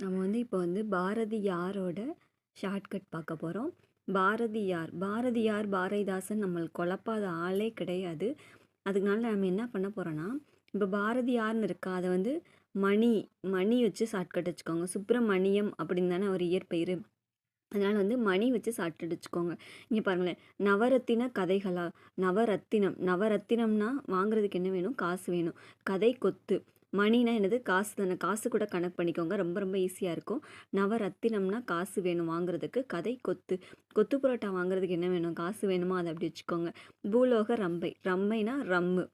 நம்ம வந்து இப்போ வந்து பாரதியாரோட ஷார்ட்கட் பார்க்க போகிறோம் பாரதியார் பாரதியார் பாரதிதாசன் நம்மளுக்கு குழப்பாத ஆளே கிடையாது. அதுக்குனால நம்ம என்ன பண்ண போகிறோன்னா இப்போ பாரதியார்னு இருக்கா அதை வந்து மணி மணி வச்சு ஷார்ட்கட் வச்சுக்கோங்க சுப்பிரமணியம் அப்படின்னு தானே ஒரு இயற்பெயர். அதனால் வந்து மணி வச்சு சாப்பிட்டு வச்சுக்கோங்க இங்கே பாருங்களேன் நவரத்தின கதைகளா நவரத்தினம் நவரத்தினம்னா வாங்குறதுக்கு என்ன வேணும்? காசு வேணும். கதை கொத்து. மணினா என்னது? காசு தானே. காசு கூட கணக்கு பண்ணிக்கோங்க. ரொம்ப ரொம்ப ஈஸியாக இருக்கும். நவரத்தினம்னா காசு வேணும் வாங்குறதுக்கு. கதை கொத்து. கொத்து புரோட்டா வாங்குறதுக்கு என்ன வேணும்? காசு வேணுமா? அதை அப்படி வச்சுக்கோங்க. பூலோக ரம்பை. ரம்மைனா ரம்மு.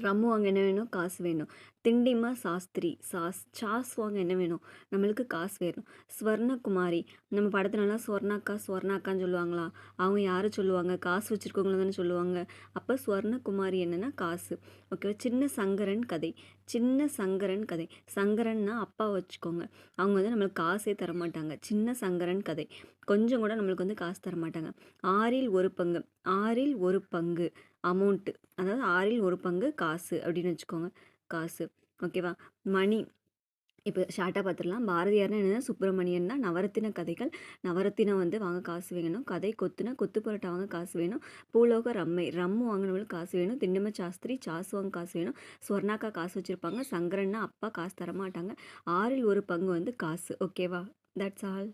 ரம்மு வாங்க என்ன வேணும்? காசு வேணும். திண்டிமா சாஸ்திரி. சாஸ் சாஸ் வாங்க என்ன வேணும்? நம்மளுக்கு காசு வேணும். ஸ்வர்ணகுமாரி. நம்ம படத்துலலாம் ஸ்வர்ணாக்கா ஸ்வர்ணாக்கான்னு சொல்லுவாங்களா? அவங்க யாரை சொல்லுவாங்க? காசு வச்சுருக்கவங்கள தானே சொல்லுவாங்க? அப்போ ஸ்வர்ணகுமாரி என்னென்னா காசு. ஓகேவா? சின்ன சங்கரன் கதை. சின்ன சங்கரன் கதை. சங்கரன்னா அப்பா வச்சுக்கோங்க. அவங்க வந்து நம்மளுக்கு காசே தர மாட்டாங்க. சின்ன சங்கரன் கதை. கொஞ்சம் கூட நம்மளுக்கு வந்து காசு தர மாட்டாங்க. ஆறில் ஒரு பங்கு. ஆறில் ஒரு பங்கு. அமௌண்ட்டு. அதாவது ஆறில் ஒரு பங்கு காசு அப்படின்னு வச்சுக்கோங்க. காசு. ஓகேவா? மணி. இப்போ ஷார்ட்டாக பார்த்துடலாம் பாரதியார்னா என்ன? சுப்பிரமணியன் தான். நவரத்தின கதைகள். நவரத்தினம் வந்து வாங்க காசு வேணும். கதை கொத்துனா கொத்து புரட்டா வாங்க காசு வேணும். பூலோக ரம்மை. ரம்மு வாங்கினவங்களுக்கு காசு வேணும். திண்டம சாஸ்திரி சாசு வாங்க காசு வேணும். ஸ்வர்ணாக்கா காசு வச்சுருப்பாங்க. சங்கரன்னா அப்பா காசு தரமாட்டாங்க. ஆறில் ஒரு பங்கு வந்து காசு. ஓகேவா? That's all